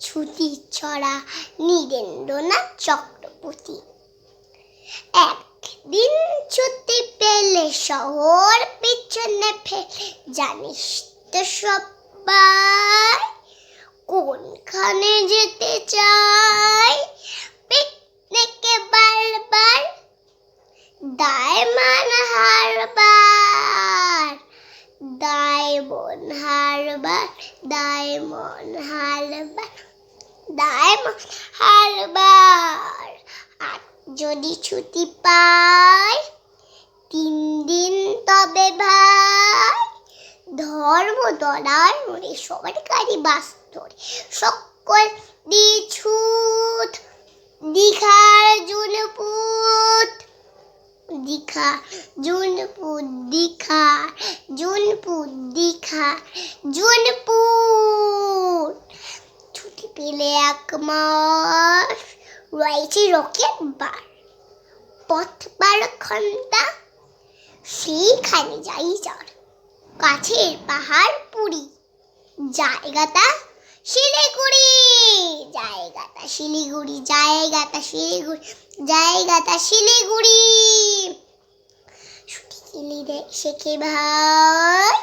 ছুটি ছড়া নীরেন্দ্রনাথ চক্রবর্তী। একদিন ছুটি পেলে শহর পিছনে ফেলে, জানিস তো সবাই কোনখানে যেতে চাই? পিকনিকে বারবার Diamond Harbour, Diamond Harbour Diamond Harbour. Harbour. আর যদি ছুটি পাই, তিন দিন তবে ভাই, ধর্ম দলার মনে সরকারি বাস্তরে সকল দিছুত দীঘার জুনপুত, দীঘা জুনপুত, দীঘা জুনপুত দীঘা জুনপুত ছুটি পেলে এক মাস রয়েছে রকেট বার। পথ বার ঘণ্টা সেইখানে যাই যার কাছের পাহাড় পুরী। জায়গাটা শিলিগুড়ি জায়গাটা শিলিগুড়ি জায়গাটা শিলিগুড়ি জায়গাটা শিলিগুড়ি। ছুটি কিলি রে শেখে ভাই?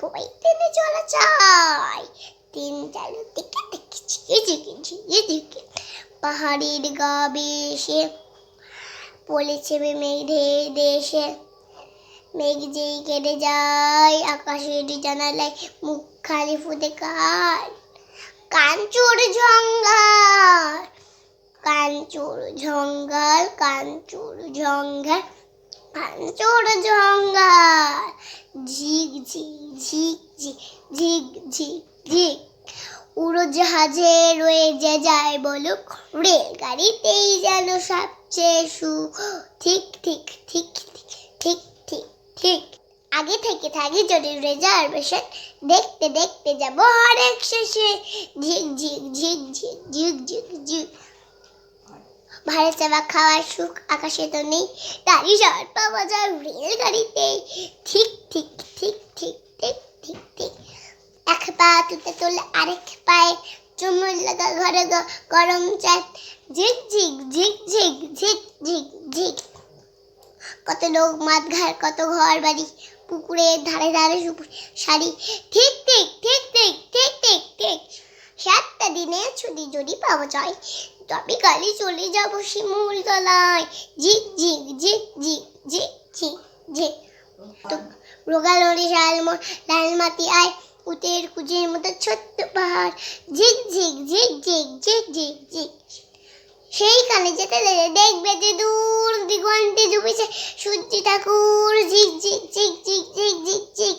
বই টেনে চলা চাই তিন চালু দিকে দেখেছি এদিকে এদিকে পাহাড়ের গা বেশে পড়েছে মেঘে দেশে। মেঘ যেই কেটে যায় আকাশের জানালায় মুখ খালি ফুটে কার? কাঞ্চুর ঝঙ্গার কাঞ্চুর ঝঙ্গার কাঞ্চুর ঝঙ্গার কাঞ্চুর ঝঙ্গার। ঝিক ঝিক ঝিক ঝিক ঝিক ঝিক। ঝিক উড়োজাহাজে রয়ে যে যায় বলুক, রেলগাড়িতেই যেন সবচেয়ে সুখ ঠিক ঠিক ঠিক ঠিক ঠিক ঠিক ঠিক। আগে থেকে থাকি যদি রিজার্ভেশন, দেখতে দেখতে যাব হরেক শেষে। ঝিক ঝিক ঝিক ঝিক ঝিক ঝিক ঝিক। ভারত সেবা খাওয়ার সুখ আকাশে তো নেই, তারই শহর পাওয়া যায় রেলগাড়িতে। ঠিক ঠিক ঠিক তুলতে তুলে আরেক পায়ে চুমুর লাগা ঘরে গরম চায় ঝিক ঝিক ঝিক ঝিক ঝিক ঝিক ঝিক কত লোক মাঠ ঘাট কত ঘর বাড়ি পুকুরের ধারে ধারে শাড়ি ঠিক ঠিক ঠিক ঠিক ঠিক ঠিক ঠিক সাতটা দিনে ছুটি যদি পাওয়া যায় তবে কালি চলে যাব শিমুল তলায় ঝিক ঝিক ঝিক ঝিক ঝিক ঝিক ঝিক তো রোগালরি শালমোর লাল মাটি আয় কুতের কুজের মতো ছোট্ট পাহাড়। ঝিক ঝিক ঝিক ঝিক ঝিক ঝিক ঝিক। সেইখানে যেতে যেতে দেখবে যে দূর দিগন্তে ডুবেছে সূর্য ঠাকুর। ঝিক ঝিক ঝিক ঝিক ঝিক ঝিক। ঝিক